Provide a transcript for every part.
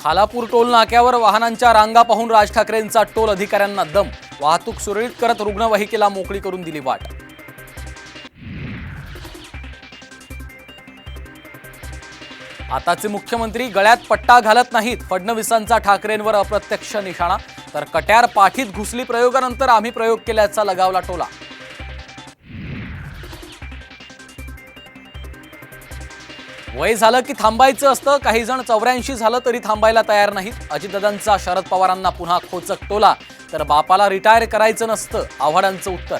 Khalapur toll नाक्यावर वाहनांच्या रांगा पाहून राज ठाकरेंचा टोल अधिकाऱ्यांना दम. वाहतूक सुरळीत करत रुग्णवाहिकेला मोकळी करून दिली वाट. आताचे मुख्यमंत्री गळ्यात पट्टा घालत नाहीत फडणवीसांचा ठाकरेंवर अप्रत्यक्ष निशाणा. तर कट्यार पाठीत घुसली प्रयोगानंतर आम्ही प्रयोग केल्याचा लगावला टोला. वय झालं की थांबायचं असतं. काही जण चौऱ्याऐंशी झालं तरी थांबायला तयार नाहीत. अजितदादांचा शरद पवारांना पुन्हा खोचक टोला. तर बापाला रिटायर करायचं नसतं आव्हाडांचं उत्तर.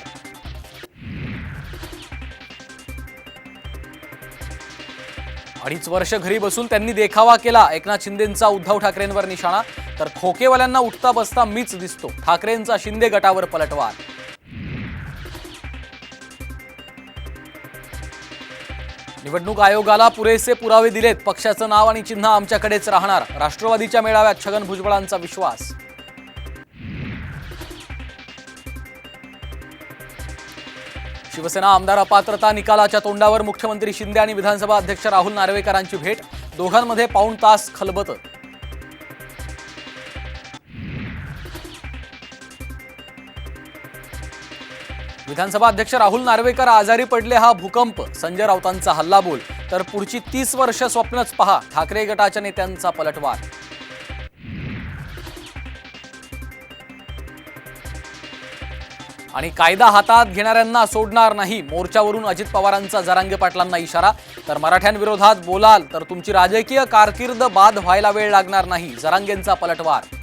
अडीच वर्ष घरी बसून त्यांनी देखावा केला. एकनाथ शिंदेंचा उद्धव ठाकरेंवर निशाणा. तर खोकेवाल्यांना उठता बसता मीच दिसतो. ठाकरेंचा शिंदे गटावर पलटवार. निवडणूक आयोगाला पुरेसे पुरावे दिलेत. पक्षाचं नाव आणि चिन्ह आमच्याकडेच राहणार. राष्ट्रवादीच्या मेळाव्यात छगन भुजबळांचा विश्वास. शिवसेना आमदार अपात्रता निकालाच्या तोंडावर मुख्यमंत्री शिंदे आणि विधानसभा अध्यक्ष राहुल नार्वेकरांची भेट. दोघांमध्ये पाऊण तास खलबत. विधानसभा अध्यक्ष राहुल नार्वेकर आजारी पडले हा भूकंप. संजय राऊतांचा हल्लाबोल. तर पुढची तीस वर्ष स्वप्नच पहा. ठाकरे गटाच्या नेत्यांचा पलटवार. आणि कायदा हातात घेणाऱ्यांना सोडणार नाही. मोर्चावरून अजित पवारांचा जरांगे पाटलांना इशारा. तर मराठ्यांविरोधात बोलाल तर तुमची राजकीय कारकीर्द बाद व्हायला वेळ लागणार नाही. जरांगेंचा पलटवार.